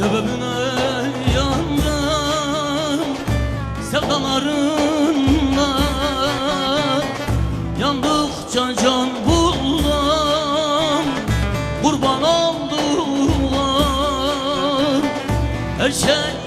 Sebebine yandım sevdalarınla Yandıkça can buldum kurban oldular. Her şey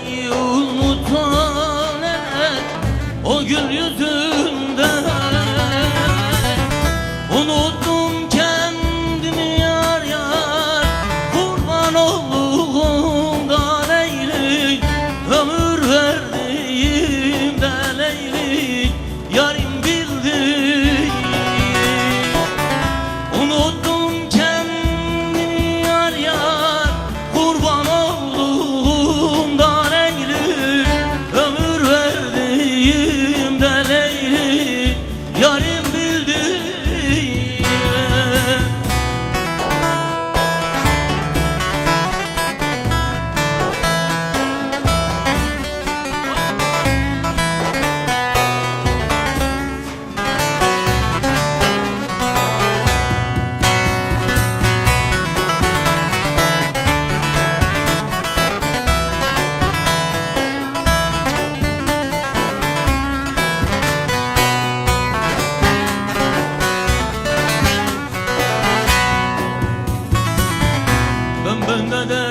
Önde de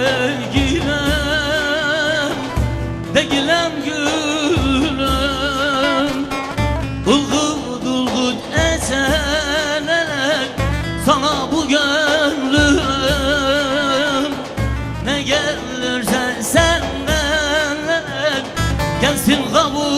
De gilem gülüm Dulgut dulgut esenek Sana bu gönlüm. Ne gelirse senden Gelsin kabulüm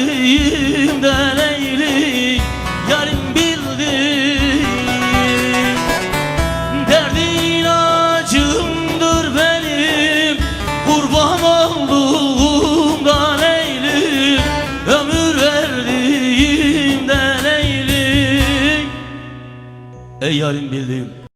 verdiğim de leylim Yarim bildim Derdin ilacımdır benim. Kurban olduğum da leylim Ömür verdiğim de leylim Ey yarim bildim